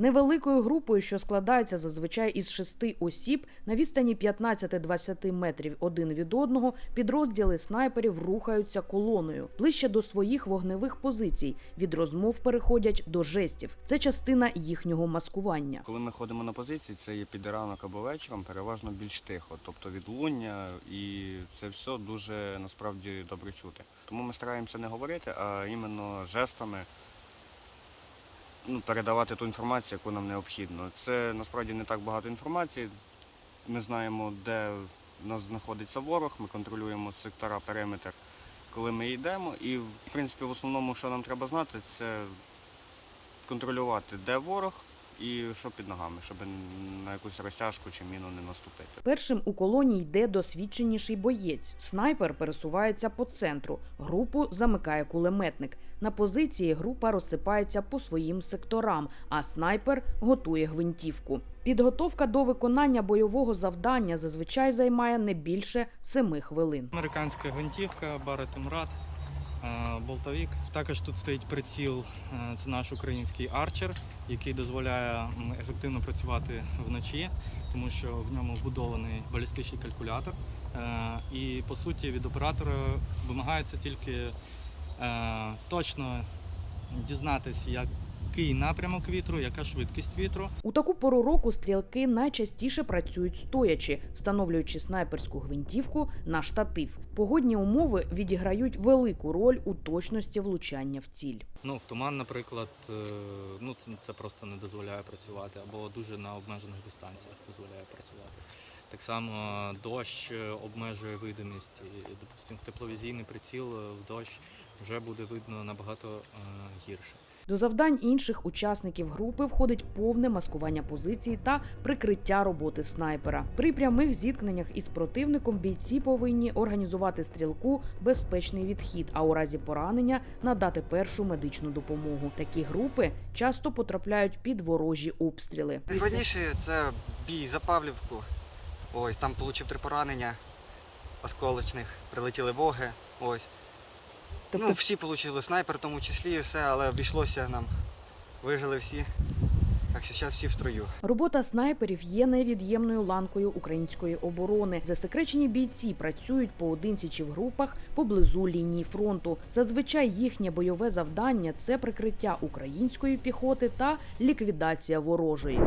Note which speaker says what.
Speaker 1: Невеликою групою, що складається зазвичай із шести осіб, на відстані 15-20 метрів один від одного, підрозділи снайперів рухаються колоною ближче до своїх вогневих позицій. Від розмов переходять до жестів. Це частина їхнього маскування.
Speaker 2: Коли ми ходимо на позиції, це є під ранок або вечором, переважно більш тихо, тобто відлуння, і це все дуже насправді добре чути. Тому ми стараємося не говорити, а іменно жестами ну, передавати ту інформацію, яку нам необхідно. Це насправді не так багато інформації. Ми знаємо, де в нас знаходиться ворог, ми контролюємо сектора, периметр, коли ми йдемо. І, в принципі, в основному, що нам треба знати, це контролювати, де ворог і що під ногами, щоб на якусь розтяжку чи міну не наступити.
Speaker 1: Першим у колоні йде досвідченіший боєць. Снайпер пересувається по центру. Групу замикає кулеметник. На позиції група розсипається по своїм секторам, а снайпер готує гвинтівку. Підготовка до виконання бойового завдання зазвичай займає не більше семи хвилин.
Speaker 3: Американська гвинтівка, Барет Мурат, болтовік. Також тут стоїть приціл, це наш український арчер, який дозволяє ефективно працювати вночі, тому що в ньому вбудований балістичний калькулятор. І по суті від оператора вимагається тільки точно дізнатися, який напрямок вітру, яка швидкість вітру.
Speaker 1: У таку пору року стрілки найчастіше працюють стоячи, встановлюючи снайперську гвинтівку на штатив. Погодні умови відіграють велику роль у точності влучання в ціль.
Speaker 3: Ну, в туман, наприклад, е, ну це, просто не дозволяє працювати, або дуже на обмежених дистанціях дозволяє працювати. Так само дощ е, обмежує видимість. Допустимо, в тепловізійний приціл е, в дощ вже буде видно набагато е, гірше.
Speaker 1: До завдань інших учасників групи входить повне маскування позицій та прикриття роботи снайпера. При прямих зіткненнях із противником бійці повинні організувати стрілку безпечний відхід, а у разі поранення надати першу медичну допомогу. Такі групи часто потрапляють під ворожі обстріли.
Speaker 4: Найскладніше це бій за Павлівку. Ось там отримав три поранення осколочних, прилетіли боги. Ось.
Speaker 1: Тобто
Speaker 4: Ну, всі отримали снайпер, в тому числі, і все, але обійшлося нам. Вижили всі. Так що зараз всі в строю.
Speaker 1: Робота снайперів є невід'ємною ланкою української оборони. Засекречені бійці працюють поодинці чи в групах поблизу лінії фронту. Зазвичай їхнє бойове завдання це прикриття української піхоти та ліквідація ворожої.